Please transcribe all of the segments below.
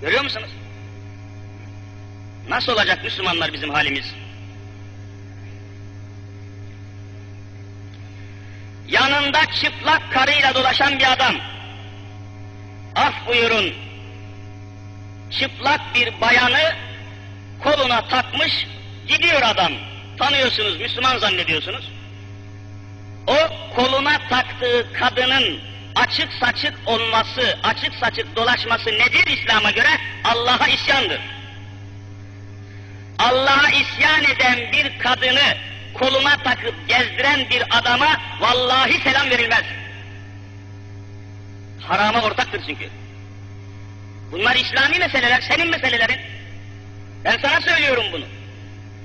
Görüyor musunuz? Nasıl olacak Müslümanlar bizim halimiz? Yanında çıplak karıyla dolaşan bir adam. Af buyurun. Çıplak bir bayanı koluna takmış gidiyor adam. Tanıyorsunuz, Müslüman zannediyorsunuz. O koluna taktığı kadının açık saçık olması, açık saçık dolaşması nedir İslam'a göre? Allah'a isyandır. Allah'a isyan eden bir kadını koluna takıp gezdiren bir adama vallahi selam verilmez. Harama ortaktır çünkü. Bunlar İslami meseleler, senin meselelerin. Ben sana söylüyorum bunu.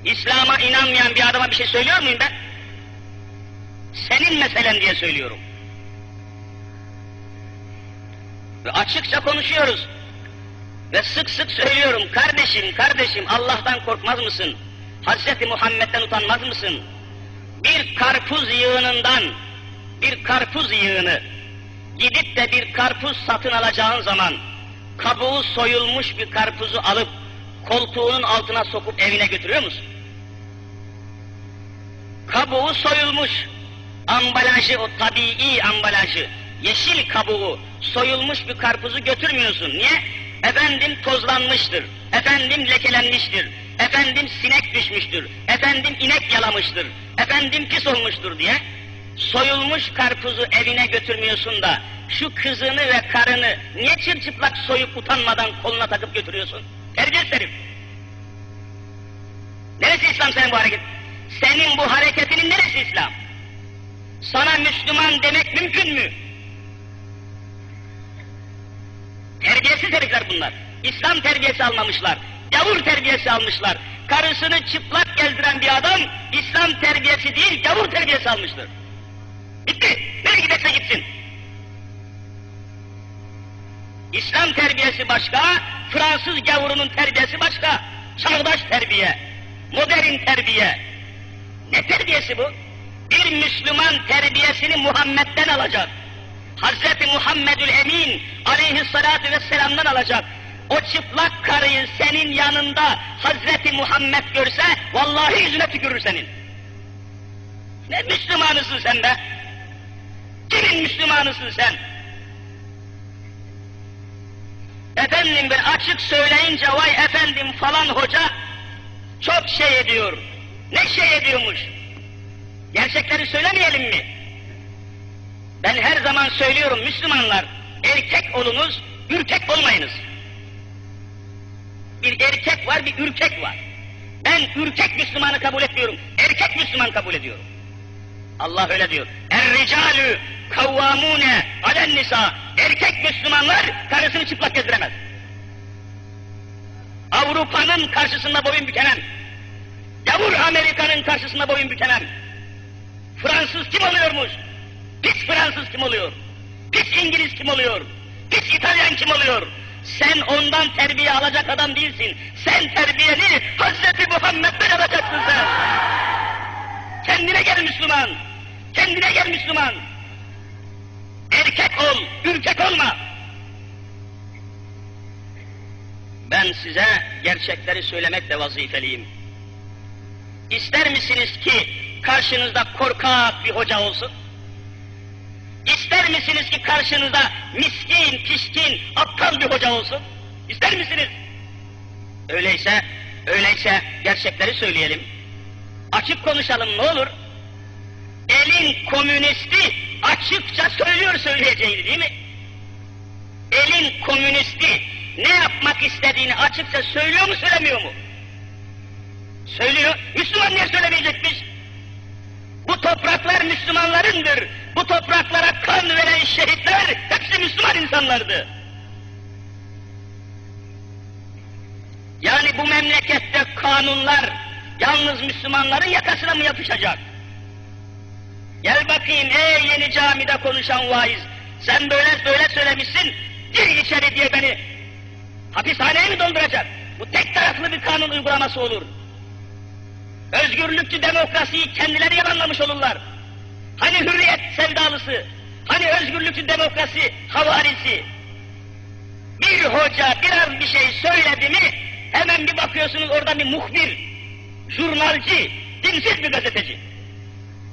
İslam'a inanmayan bir adama bir şey söylüyor muyum ben? Senin meselen diye söylüyorum. Ve açıkça konuşuyoruz. Ve sık sık söylüyorum, kardeşim, kardeşim Allah'tan korkmaz mısın? Hazreti Muhammed'den utanmaz mısın? Bir karpuz yığınından, bir karpuz yığını, gidip de bir karpuz satın alacağın zaman, kabuğu soyulmuş bir karpuzu alıp, koltuğunun altına sokup evine götürüyor musun? Kabuğu soyulmuş, ambalajı, o tabii ambalajı, yeşil kabuğu, soyulmuş bir karpuzu götürmüyorsun. Niye? Efendim tozlanmıştır, efendim lekelenmiştir, efendim sinek düşmüştür, efendim inek yalamıştır, efendim pis olmuştur diye soyulmuş karpuzu evine götürmüyorsun da şu kızını ve karını niye çırçıplak soyup utanmadan koluna takıp götürüyorsun? Terbiyesiz herif. Neresi İslam senin bu hareket? Senin bu hareketinin neresi İslam? Sana Müslüman demek mümkün mü? Terbiyesiz herifler bunlar. İslam terbiyesi almamışlar. Gavur terbiyesi almışlar. Karısını çıplak gezdiren bir adam İslam terbiyesi değil gavur terbiyesi almıştır. Bitti. Nereye giderse gitsin. İslam terbiyesi başka, Fransız gavurunun terbiyesi başka. Çağdaş terbiye, modern terbiye. Ne terbiyesi bu? Bir Müslüman terbiyesini Muhammed'den alacak. Hazreti Muhammedül Emin aleyhissalatu vesselam'dan alacak. O çıplak karıyı senin yanında Hazreti Muhammed görse vallahi yüzüne tükürür senin. Ne Müslümanısın sen be? Kimin Müslümanısın sen? Efendim ben açık söyleyince vay efendim falan hoca çok şey ediyor. Ne şey ediyormuş? Gerçekleri söylemeyelim mi? Ben her zaman söylüyorum Müslümanlar, erkek olunuz, ürkek olmayınız. Bir erkek var, bir ürkek var. Ben ürkek Müslümanı kabul etmiyorum, erkek Müslüman kabul ediyorum. Allah öyle diyor. Er-ricalü kavvamune alen nisa. Erkek Müslümanlar karısını çıplak gezdiremez. Avrupa'nın karşısında boyun bükemem. Yavur Amerika'nın karşısında boyun bükemem. Fransız kim oluyormuş? Pis Fransız kim oluyor? Pis İngiliz kim oluyor? Pis İtalyan kim oluyor? Sen ondan terbiye alacak adam değilsin. Sen terbiyeni Hazreti Muhammed'den alacaksın sen. Kendine gel Müslüman. Kendine gel Müslüman. Erkek ol, ürkek olma. Ben size gerçekleri söylemekle vazifeliyim. İster misiniz ki karşınızda korkak bir hoca olsun? İster misiniz ki karşınızda miskin, pişkin, aptal bir hoca olsun? İster misiniz? Öyleyse, öyleyse gerçekleri söyleyelim. Açık konuşalım ne olur? Elin komünisti açıkça söylüyor söyleyeceğini değil mi? Elin komünisti ne yapmak istediğini açıkça söylüyor mu söylemiyor mu? Söylüyor. Müslüman niye söylemeyecekmiş? Bu topraklar Müslümanlarındır. Bu topraklara kan veren şehitler hepsi Müslüman insanlardı. Yani bu memlekette kanunlar yalnız Müslümanların yakasına mı yapışacak? Gel bakayım ey yeni camide konuşan vaiz. Sen böyle böyle söylemişsin. Gir içeri diye beni hapishaneye mi dolduracak? Bu tek taraflı bir kanun uygulaması olur. Özgürlükçü demokrasiyi kendileri yalanlamış olurlar. Hani hürriyet sevdalısı, hani özgürlükçü demokrasi havarisi. Bir hoca biraz bir şey söyledi mi hemen bir bakıyorsunuz orada bir muhbir, jurnalci, dinsiz bir gazeteci.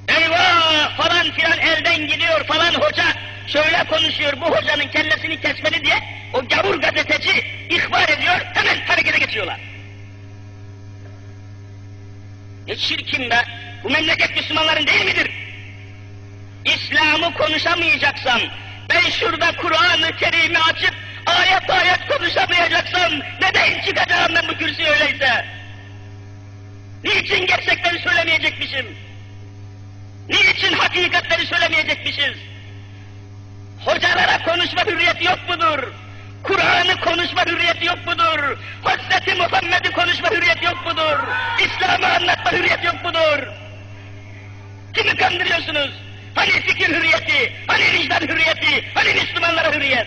Eyvah falan filan elden gidiyor falan hoca şöyle konuşuyor bu hocanın kellesini kesmeli diye o gavur gazeteci ihbar ediyor hemen harekete geçiyorlar. Ne çirkin be! Bu memleket Müslümanların değil midir? İslam'ı konuşamayacaksam, ben şurada Kur'an-ı Kerim'i açıp ayet ayet konuşamayacaksam neden çıkacağım ben bu kürsüye öyleyse? Niçin gerçekleri söylemeyecekmişim? Niçin hakikatleri söylemeyecekmişiz? Hocalara konuşma hürriyeti yok mudur? Kur'an'ı konuşma hürriyeti yok mudur? Hazreti Muhammed'i konuşma hürriyeti yok mudur? İslam'ı anlatma hürriyeti yok mudur? Kimi kandırıyorsunuz? Hani fikir hürriyeti, hani vicdan hürriyeti, hani Müslümanlara hürriyet?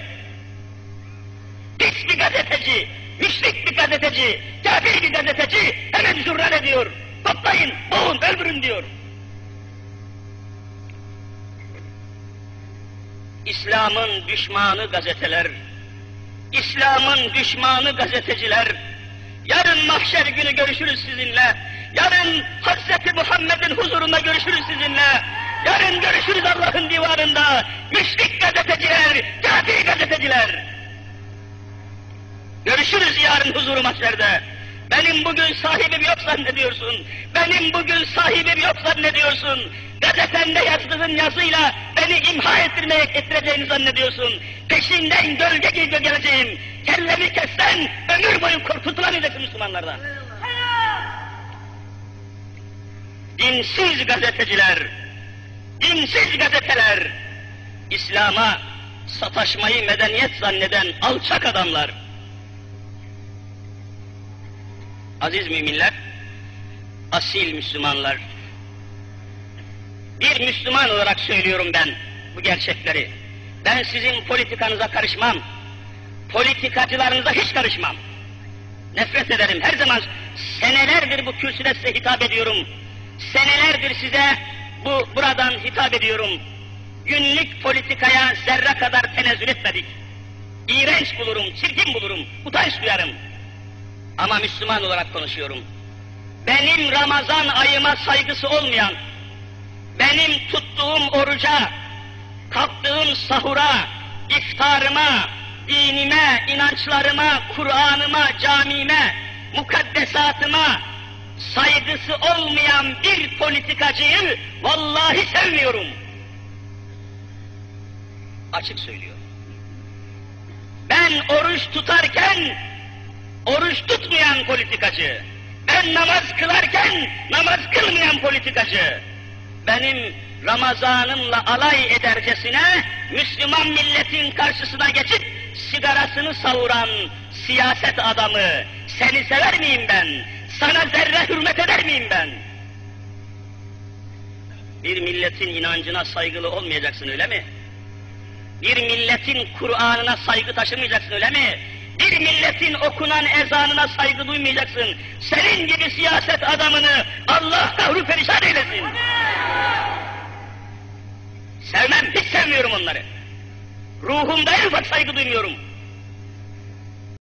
Pis bir gazeteci, müşrik bir gazeteci, kafir bir gazeteci hemen jurnal ediyor. Toplayın, boğun, öldürün diyor. İslam'ın düşmanı gazeteler, İslam'ın düşmanı gazeteciler, yarın mahşer günü görüşürüz sizinle, yarın Hazreti Muhammed'in huzurunda görüşürüz sizinle, yarın görüşürüz Allah'ın divarında, müşrik gazeteciler, kafir gazeteciler. Görüşürüz yarın huzuru mahşerde. Benim bugün sahibim yok zannediyorsun. Benim bugün sahibim yok zannediyorsun. Gazetende yazdığın yazıyla beni imha ettirmeye ettireceğini zannediyorsun. Peşinden gölge gibi geleceğim. Kellemi kessen ömür boyu kurtulamayacaksın Müslümanlardan. Dinsiz gazeteciler, dinsiz gazeteler, İslam'a sataşmayı medeniyet zanneden alçak adamlar. Aziz müminler, asil Müslümanlar, bir Müslüman olarak söylüyorum ben bu gerçekleri. Ben sizin politikanıza karışmam, politikacılarınıza hiç karışmam. Nefret ederim, her zaman senelerdir bu kürsüde size hitap ediyorum. Senelerdir size bu buradan hitap ediyorum. Günlük politikaya zerre kadar tenezzül etmedik. İğrenç bulurum, çirkin bulurum, utanç duyarım. Ama Müslüman olarak konuşuyorum. Benim Ramazan ayıma saygısı olmayan, benim tuttuğum oruca, sahura, iftarıma, dinime, inançlarıma, Kur'an'ıma, camime, mukaddesatıma saygısı olmayan bir politikacıyı vallahi sevmiyorum. Açık söylüyorum. Ben oruç tutarken oruç tutmayan politikacı, ben namaz kılarken namaz kılmayan politikacı, benim Ramazanımla alay edercesine Müslüman milletin karşısına geçip sigarasını savuran siyaset adamı, seni sever miyim ben? Sana zerre hürmet eder miyim ben? Bir milletin inancına saygılı olmayacaksın öyle mi? Bir milletin Kur'an'ına saygı taşımayacaksın öyle mi? Bir milletin okunan ezanına saygı duymayacaksın. Senin gibi siyaset adamını Allah kahru perişan eylesin. Sevmem, hiç sevmiyorum onları. Ruhumda en ufak saygı duymuyorum.